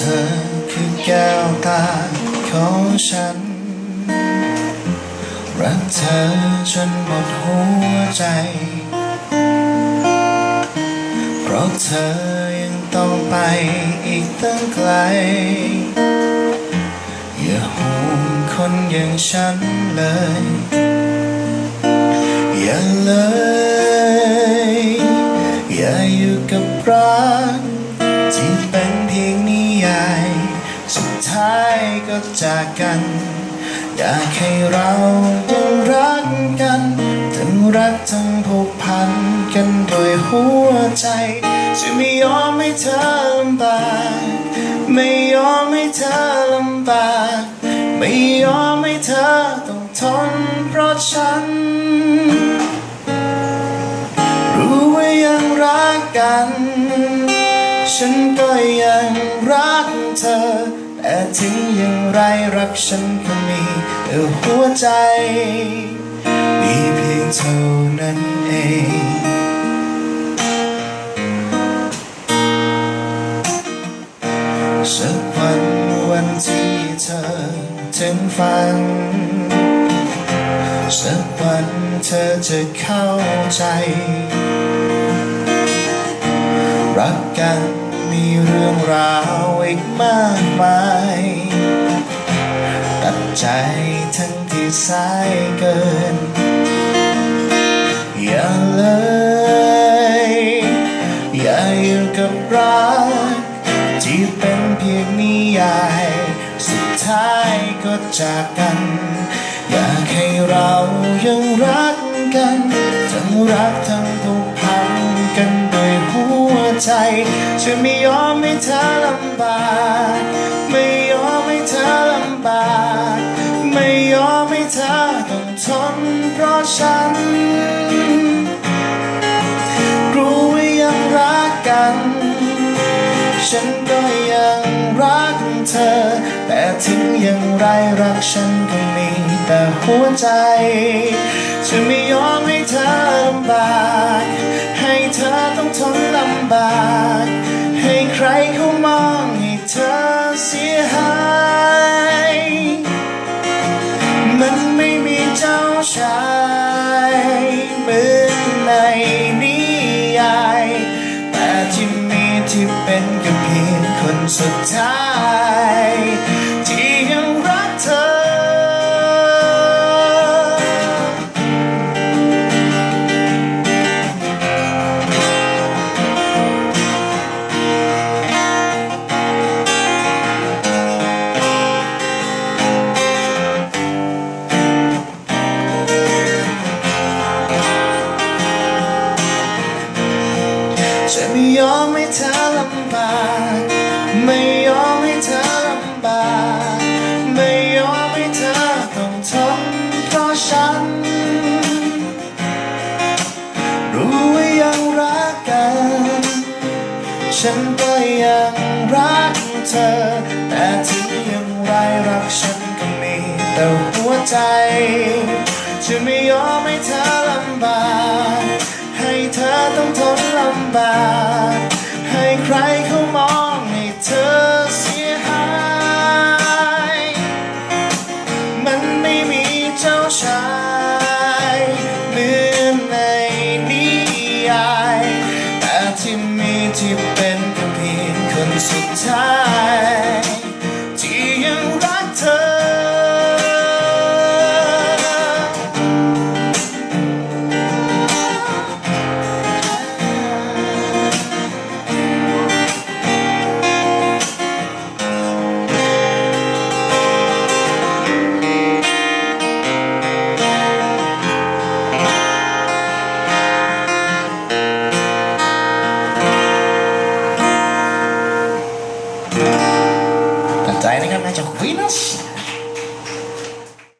ธอคือแก้วตาของฉัน รักเธอจนหมดหัวใจ เพราะเธอยังต้องไปอีกตั้งไกล อย่าห่วงคนอย่างฉันเลย อย่าเลย อย่าอยู่กับรัก สุดท้ายก็จากกัน อยากให้เรายังรักกัน ทั้งรักทั้งผูกพันกันโดวยหัวใจ จะไม่ยอมให้เธอลำบาก ไม่ยอมให้เธอลำบาก ไม่ยอมให้เธอต้องทนเพราะฉัน รู้ว่ายังรักกัน ฉันก็ยังรักเธอ แต่ถึงอย่างไรรักฉันก็มีแต่หัวใจ มีเพียงเท่านั้นเองสักวันวันที่เธอถึงฝัน สักวันเธอจะเข้าใจ รักกัน มีเรื่องราวอีกมากมาย ตัดใจทั้งที่สายเกิน อย่าเลย อย่าอยู่กับรักที่เป็นเพียงนิยาย สุดท้ายก็จากกัน อยากให้เรายังรักกัน ทั้งรักทั้งผูกพันกันด้วยหัวใจ จะไม่ยอมให้เธอลำบากไม่ยอมให้เธอลำบากไม่ยอมให้เธอต้องทนเพราะฉัน รู้ว่ายังรักกัน ฉันก็ยังรักเธอ แต่ถึงอย่างไรรักฉันก็มีแต่หัวใจ จะไม่ยอมให้เธอลำบาก ให้เธอต้องทนลำบาก ที่เป็นก็เพียงคนสุดท้าย ยอมให้เธอลำบากไม่ยอมให้เธอลำบากไม่ยอมให้เธอต้องทนเพราะฉัน รู้ว่ายังรักกัน ฉันก็ยังรักเธอ แต่ถึงอย่างไรรักฉันก็มีแต่หัวใจ จะไม่ยอมให้เธอลำบาก ที่เป็นเพียงคนสุดท้าย Vinos.